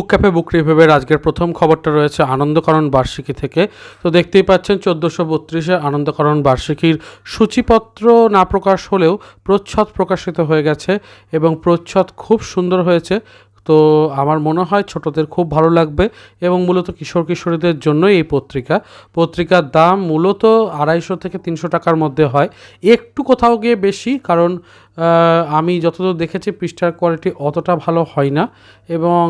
বুক ক্যাপে বুক রিভিউয়ের আজকের প্রথম খবরটা রয়েছে আনন্দকরণ বার্ষিকী থেকে। তো দেখতেই পাচ্ছেন, চোদ্দোশো বত্রিশে আনন্দকরণ বার্ষিকীর সূচিপত্র না প্রকাশ হলেও প্রচ্ছদ প্রকাশিত হয়ে গেছে এবং প্রচ্ছদ খুব সুন্দর হয়েছে। তো আমার মনে হয় ছোটদের খুব ভালো লাগবে এবং মূলত কিশোর কিশোরীদের জন্যই এই পত্রিকা। পত্রিকার দাম মূলত আড়াইশো থেকে তিনশো টাকার মধ্যে হয়। একটু কোথাও গিয়ে বেশি, কারণ আমি যতদূর দেখেছি পৃষ্ঠার কোয়ালিটি অতটা ভালো হয় না এবং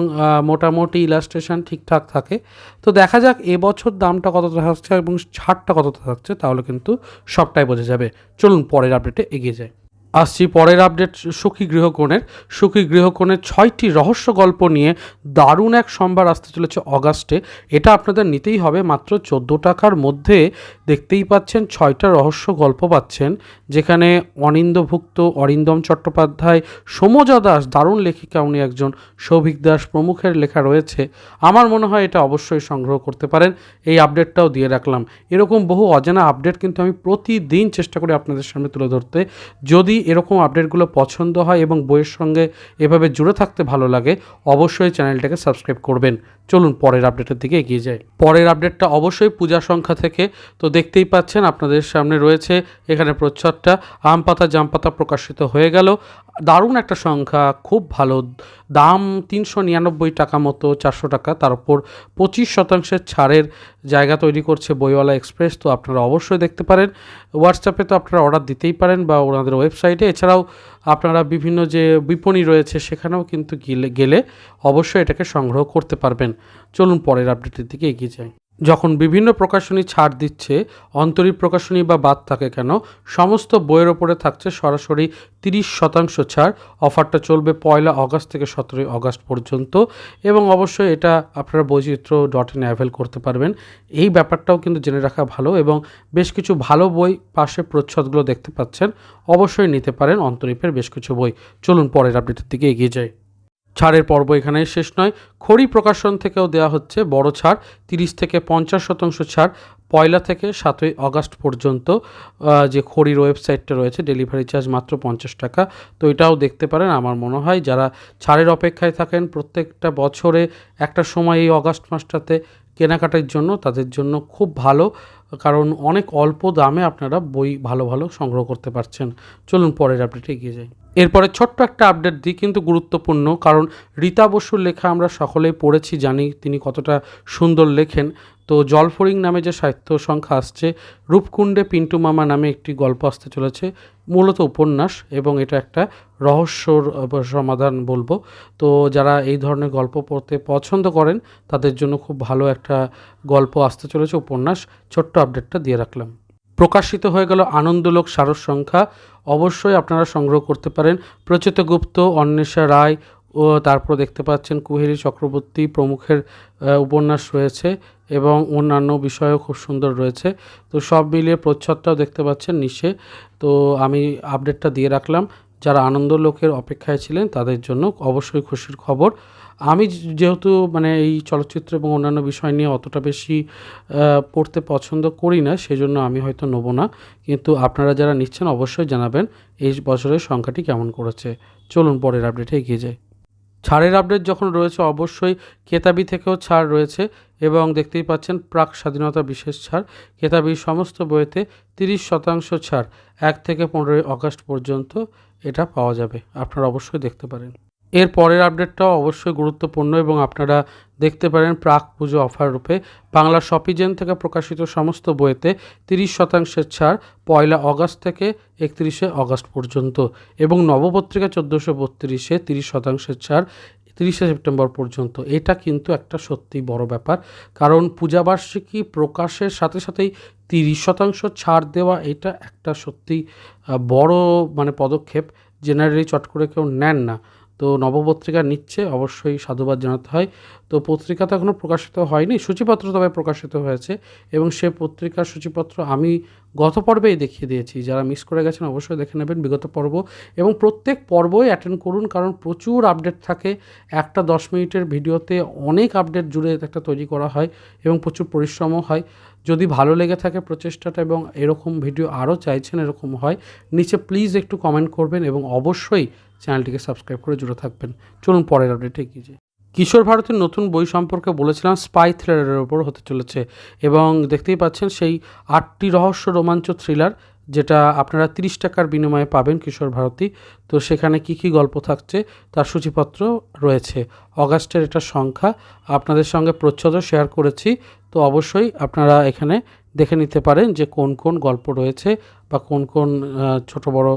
মোটামুটি ইলাস্ট্রেশন ঠিকঠাক থাকে। তো দেখা যাক এবছর দামটা কতটা থাকছে এবং ছাড়টা কতটা থাকছে, তাহলে কিন্তু সবটাই বোঝা যাবে। চলুন পরের আপডেটে এগিয়ে যাই। আসছি পরের আপডেট সুখী গৃহকোণের। সুখী গৃহকোণের ছয়টি রহস্য গল্প নিয়ে দারুণ এক সম্ভার আসতে চলেছে অগাস্টে। এটা আপনাদের নিতেই হবে, মাত্র চোদ্দ টাকার মধ্যে দেখতেই পাচ্ছেন ছয়টা রহস্য গল্প পাচ্ছেন, যেখানে অনিন্দভুক্ত অরিন্দম চট্টোপাধ্যায়, সমজা দাস, দারুণ লেখিকা, উনি একজন সৌভিক দাস প্রমুখের লেখা রয়েছে। আমার মনে হয় এটা অবশ্যই সংগ্রহ করতে পারেন। এই আপডেটটাও দিয়ে রাখলাম। এরকম বহু অজানা আপডেট কিন্তু আমি প্রতিদিন চেষ্টা করি আপনাদের সামনে তুলে ধরতে। যদি এরকম আপডেটগুলো পছন্দ হয় এবং বইয়ের সঙ্গে এভাবে জুড়ে থাকতে ভালো লাগে, অবশ্যই চ্যানেলটাকে সাবস্ক্রাইব করবেন। চলুন পরের আপডেটের দিকে এগিয়ে যাই। পরের আপডেটটা অবশ্যই পূজা সংখ্যা থেকে। তো দেখতেই পাচ্ছেন আপনাদের সামনে রয়েছে এখানে প্রচ্ছদটা। আম পাতা জাম পাতা প্রকাশিত হয়ে গেল। দারুণ একটা সংখ্যা, খুব ভালো দাম তিনশো নিরানব্বই টাকা মতো, চারশো টাকা। তার উপর পঁচিশ শতাংশের ছাড়ের জায়গা তৈরি করছে বইওয়ালা এক্সপ্রেস। তো আপনারা অবশ্যই দেখতে পারেন। হোয়াটসঅ্যাপে তো আপনারা অর্ডার দিতেই পারেন বা ওনাদের ওয়েবসাইটে। এছাড়াও আপনারা বিভিন্ন যে বিপণী রয়েছে, সেখানেও কিন্তু গেলে গেলে অবশ্যই এটাকে সংগ্রহ করতে পারবেন। চলুন পরের আপডেটের দিকে এগিয়ে যাই। যখন বিভিন্ন প্রকাশনী ছাড় দিচ্ছে অন্তরী প্রকাশনী বা বাদ থাকে কেন? সমস্ত বইয়ের ওপরে থাকছে সরাসরি তিরিশ শতাংশ ছাড়। অফারটা চলবে পয়লা অগস্ট থেকে সতেরোই অগস্ট পর্যন্ত এবং অবশ্যই এটা আপনারা বৈচিত্র্য ডট ইন অ্যাভেল করতে পারবেন। এই ব্যাপারটাও কিন্তু জেনে রাখা ভালো এবং বেশ কিছু ভালো বই পাশে প্রচ্ছদগুলো দেখতে পাচ্ছেন। অবশ্যই নিতে পারেন অন্তরীপের বেশ কিছু বই। চলুন পরের আপডেটের দিকে এগিয়ে যাই। ছাড়ের পর্ব এখানেই শেষ নয়। খড়ি প্রকাশন থেকেও দেওয়া হচ্ছে বড় ছাড়, তিরিশ থেকে পঞ্চাশ শতাংশ ছাড়, পয়লা থেকে সাতই অগাস্ট পর্যন্ত যে খড়ির ওয়েবসাইটটা রয়েছে, ডেলিভারি চার্জ মাত্র পঞ্চাশ টাকা। তো এটাও দেখতে পারেন, আমার মনে হয় যারা ছাড়ের অপেক্ষায় থাকেন, প্রত্যেকটা বছরে একটা সময় এই অগাস্ট মাসটাতে কেনাকাটার জন্য তাদের জন্য খুব ভালো, কারণ অনেক অল্প দামে আপনারা বই ভালো ভালো সংগ্রহ করতে পারছেন। চলুন পরের আপডেটে এগিয়ে যাই। এরপরে ছোট্ট একটা আপডেট দিই, কিন্তু গুরুত্বপূর্ণ, কারণ রীতা বসুর লেখা আমরা সকলেই পড়েছি, জানি তিনি কতটা সুন্দর লেখেন। তো জলফরিং নামে যে সাহিত্য সংখ্যা আসছে, রূপকুণ্ডে পিন্টু মামা নামে একটি গল্প আসতে চলেছে, মূলত উপন্যাস এবং এটা একটা রহস্যর সমাধান বলব। তো যারা এই ধরনের গল্প পড়তে পছন্দ করেন, তাদের জন্য খুব ভালো একটা গল্প আসতে চলেছে উপন্যাস। ছোট্ট আপডেটটা দিয়ে রাখলাম। প্রকাশিত হয়ে গেল আনন্দলোক সারস সংখ্যা। অবশ্যই আপনারা সংগ্রহ করতে পারেন। প্রচিত গুপ্ত, অন্বেষা রায় ও তারপর দেখতে পাচ্ছেন কুহেরি চক্রবর্তী প্রমুখের উপন্যাস রয়েছে এবং অন্যান্য বিষয়ও খুব সুন্দর রয়েছে। তো সব মিলিয়ে প্রচ্ছদটাও দেখতে পাচ্ছেন নিচে। তো আমি আপডেটটা দিয়ে রাখলাম। যারা আনন্দলোকের অপেক্ষায় ছিলেন তাদের জন্য অবশ্যই খুশির খবর। আমি যেহেতু মানে এই চলচ্চিত্র এবং অন্যান্য বিষয় নিয়ে অতটা বেশি পড়তে পছন্দ করি না, সেজন্য আমি হয়তো নেব না। কিন্তু আপনারা যারা নিচ্ছেন, অবশ্যই জানাবেন এই বছরের সংখ্যাটি কেমন করেছে। চলুন পরের আপডেটে এগিয়ে যাই। ছাড়ের আপডেট যখন রয়েছে, অবশ্যই কেতাবি থেকেও ছাড় রয়েছে এবং দেখতেই পাচ্ছেন প্রাক স্বাধীনতা বিশেষ ছাড়। কেতাবির সমস্ত বইতে তিরিশ শতাংশ ছাড়, এক থেকে পনেরোই আগস্ট পর্যন্ত এটা পাওয়া যাবে। আপনারা অবশ্যই দেখতে পারেন। এর পরের আপডেটটাও অবশ্যই গুরুত্বপূর্ণ এবং আপনারা দেখতে পারেন প্রাক পুজো অফার রূপে। বাংলা শপিজেন থেকে প্রকাশিত সমস্ত বইতে তিরিশ শতাংশের ছাড় পয়লা অগস্ট থেকে একত্রিশে অগস্ট পর্যন্ত এবং নবপত্রিকা চোদ্দোশো বত্রিশে তিরিশ শতাংশের ছাড় তিরিশে সেপ্টেম্বর পর্যন্ত। এটা কিন্তু একটা সত্যি বড় ব্যাপার, কারণ পূজাবার্ষিকী প্রকাশের সাথে সাথেই তিরিশ শতাংশ ছাড় দেওয়া এটা একটা সত্যি বড় মানে পদক্ষেপ। জেনারেলি চট করে কেউ নেন না। তো নবপত্রিকা নিচ্ছে, অবশ্যই সাধুবাদ জানাতে হয়। তো পত্রিকা তো এখনও প্রকাশিত হয়নি, সূচিপত্র তবে প্রকাশিত হয়েছে এবং সে পত্রিকার সূচিপত্র আমি গত পর্বেই দেখিয়ে দিয়েছি। যারা মিস করে গেছেন অবশ্যই দেখে নেবেন বিগত পর্ব এবং প্রত্যেক পর্বই অ্যাটেন্ড করুন কারণ প্রচুর আপডেট থাকে। একটা দশ মিনিটের ভিডিওতে অনেক আপডেট জুড়ে একটা তৈরি করা হয় এবং প্রচুর পরিশ্রমও হয়। যদি ভালো লেগে থাকে প্রচেষ্টাটা এবং এরকম ভিডিও আরও চাইছেন এরকম হয়, নিচে প্লিজ একটু কমেন্ট করবেন এবং অবশ্যই চ্যানেলটিকে সাবস্ক্রাইব করে জুড়ে থাকবেন। চলুন পরের আপডেটে এগিয়ে যাই। কিশোর ভারতের নতুন বই সম্পর্কে বলেছিলাম স্পাই থ্রিলারের ওপর হতে চলেছে এবং দেখতেই পাচ্ছেন সেই আটটি রহস্য রোমাঞ্চ থ্রিলার যেটা আপনারা তিরিশ টাকার বিনিময়ে পাবেন কিশোর ভারতী। তো সেখানে কি কি গল্প থাকছে তার সূচিপত্র রয়েছে। অগাস্টের এটা সংখ্যা আপনাদের সঙ্গে প্রচ্ছদও শেয়ার করেছি। তো অবশ্যই আপনারা এখানে দেখে নিতে পারেন যে কোন কোন গল্প রয়েছে বা কোন কোন ছোট বড়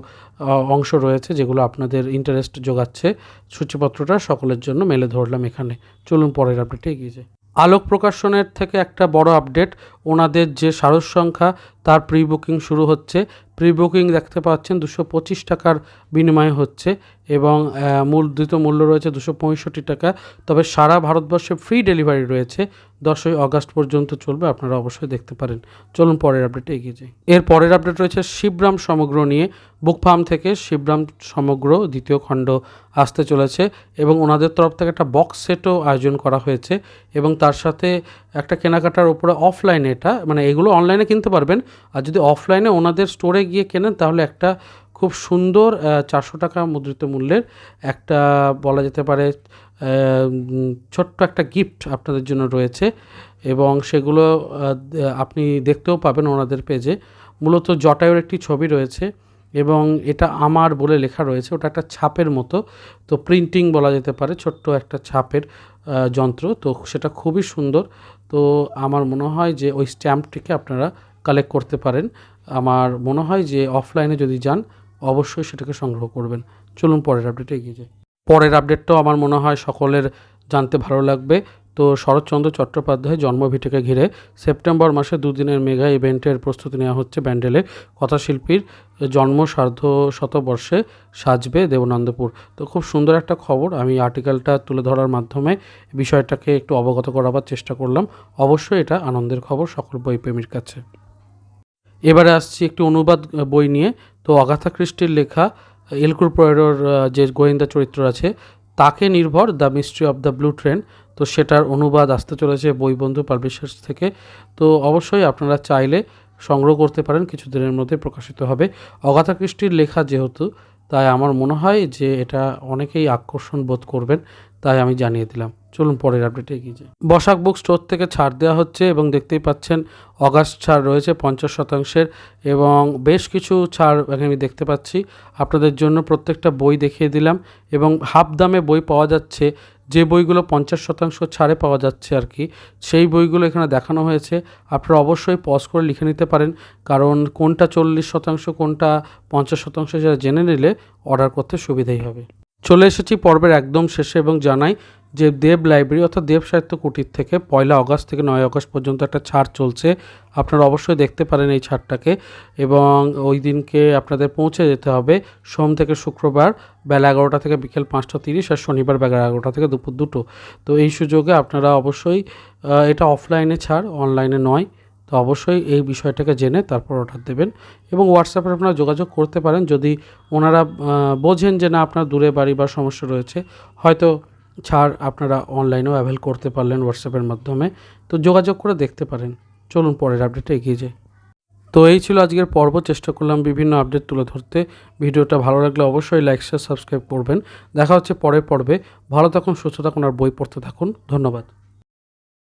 অংশ রয়েছে যেগুলো আপনাদের ইন্টারেস্ট যোগাচ্ছে। সূচিপত্রটা সকলের জন্য মেলে ধরলাম এখানে। চলুন পরের আপডেটে এগিয়ে যাই। আলোক প্রকাশনের থেকে একটা বড় আপডেট ওনাদের যে সারস সংখ্যা তার প্রি বুকিং শুরু হচ্ছে। প্রি বুকিং দেখতে পাচ্ছেন দুশো পঁচিশ টাকার বিনিময়ে হচ্ছে এবং আহ, মূর্ধিত মূল্য রয়েছে দুশো পঁয়ষট্টি টাকা। তবে সারা ভারতবর্ষে ফ্রি ডেলিভারি রয়েছে। দশই আগস্ট পর্যন্ত চলবে আপনারা অবশ্যই দেখতে পারেন। চলুন পরের আপডেটে এগিয়ে যাই। এর পরের আপডেট রয়েছে শিবরাম সমগ্র নিয়ে। বুক ফার্ম থেকে শিবরাম সমগ্র দ্বিতীয় খণ্ড আসতে চলেছে এবং ওনাদের তরফ থেকে একটা বক্স সেটও আয়োজন করা হয়েছে এবং তার সাথে একটা কেনাকাটার উপরে অফলাইনে এটা মানে এগুলো অনলাইনে কিনতে পারবেন। আর যদি অফলাইনে ওনাদের স্টোরে গিয়ে কেনেন, তাহলে একটা খুব সুন্দর চারশো টাকা মুদ্রিত মূল্যের একটা, বলা যেতে পারে ছোট্ট একটা গিফট আপনাদের জন্য রয়েছে। এবং সেগুলো আপনি দেখতেও পাবেন ওনাদের পেজে মূলত জটায়ুর একটি ছবি রয়েছে এবং এটা আমার বলে লেখা রয়েছে। ওটা একটা ছাপের মতো। তো প্রিন্টিং বলা যেতে পারে, ছোট্ট একটা ছাপের যন্ত্র। তো সেটা খুবই সুন্দর। তো আমার মনে হয় যে ওই স্ট্যাম্পটিকে আপনারা কালেক্ট করতে পারেন। আমার মনে হয় যে অফলাইনে যদি যান, অবশ্যই সেটাকে সংগ্রহ করবেন। চলুন পরের আপডেটে এগিয়ে যাই। পরের আপডেটটাও আমার মনে হয় সকলের জানতে ভালো লাগবে। তো শরৎচন্দ্র চট্টোপাধ্যায় জন্মভিটাকে ঘিরে সেপ্টেম্বর মাসে দুদিনের মেগা ইভেন্টের প্রস্তুতি নেওয়া হচ্ছে ব্যান্ডেলে। কথাশিল্পীর জন্ম সার্ধ শতবর্ষে সাজবে দেবনন্দপুর। তো খুব সুন্দর একটা খবর। আমি আর্টিকেলটা তুলে ধরার মাধ্যমে বিষয়টাকে একটু অবগত করাবার চেষ্টা করলাম। অবশ্যই এটা আনন্দের খবর সকল বইপ্রেমীর কাছে। এবারে আসছি একটি অনুবাদ বই নিয়ে। তো অগাথা ক্রিস্টির লেখা এলকুর প্রয়েরোর যে গোয়েন্দা চরিত্র আছে, তাকে নির্ভর the mystery of the blue train. তো সেটার অনুবাদ আসতে চলেছে বইবন্ধু পাবলিশার্স থেকে। তো অবশ্যই আপনারা চাইলে সংগ্রহ করতে পারেন, কিছুদিনের মধ্যে প্রকাশিত হবে। অগাথা ক্রিস্টির লেখা যেহেতু, তাই আমার মনে হয় যে এটা অনেকেই আকর্ষণ বোধ করবেন, তাই আমি জানিয়ে দিলাম। চলুন পরের আপডেটে এগিয়ে যাই। বসাক বুক স্টোর থেকে ছাড় দেওয়া হচ্ছে এবং দেখতেই পাচ্ছেন অগাস্ট ছাড় রয়েছে পঞ্চাশ শতাংশের এবং বেশ কিছু ছাড় আমি দেখতে পাচ্ছি। আপনাদের জন্য প্রত্যেকটা বই দেখিয়ে দিলাম এবং হাফ দামে বই পাওয়া যাচ্ছে। যে বইগুলো পঞ্চাশ শতাংশ ছাড়ে পাওয়া যাচ্ছে আর কি, সেই বইগুলো এখানে দেখানো হয়েছে। আপনারা অবশ্যই পজ করে লিখে নিতে পারেন, কারণ কোনটা চল্লিশ শতাংশ, কোনটা পঞ্চাশ শতাংশ, সেটা জেনে নিলে অর্ডার করতে সুবিধাই হবে। চলে এসেছি পর্বের একদম শেষে এবং জানাই যে দেব লাইব্রেরি অর্থাৎ দেব সাহিত্য কুটির থেকে পয়লা আগস্ট থেকে নয় আগস্ট পর্যন্ত একটা ছাড় চলছে। আপনারা অবশ্যই দেখতে পারেন এই ছাড়টাকে এবং ওই দিনকে আপনাদের পৌঁছে যেতে হবে সোম থেকে শুক্রবার বেলা এগারোটা থেকে বিকেল পাঁচটা তিরিশ আর শনিবার বেলা এগারোটা থেকে দুপুর দুটো। তো এই সুযোগে আপনারা অবশ্যই এটা অফলাইনে ছাড় অনলাইনে নয়। তো অবশ্যই এই বিষয়টাকে জেনে তারপর অর্ডার দেবেন এবং হোয়াটসঅ্যাপে আপনারা যোগাযোগ করতে পারেন। যদি ওনারা বোঝেন যে না আপনার দূরে বাড়ি বা সমস্যা রয়েছে, হয়তো ছাড় আপনারা অনলাইনেও অ্যাভেল করতে পারলেন হোয়াটসঅ্যাপের মাধ্যমে। তো যোগাযোগ করে দেখতে পারেন। চলুন পরের আপডেটে এগিয়ে যাই। তো এই ছিল আজকের পর্ব। চেষ্টা করলাম বিভিন্ন আপডেট তুলে ধরতে। ভিডিওটা ভালো লাগলে অবশ্যই লাইক শেয়ার সাবস্ক্রাইব করবেন। দেখা হচ্ছে পরের পর্বে। ভালো থাকুন, সুস্থ থাকুন আর বই পড়তে থাকুন। ধন্যবাদ।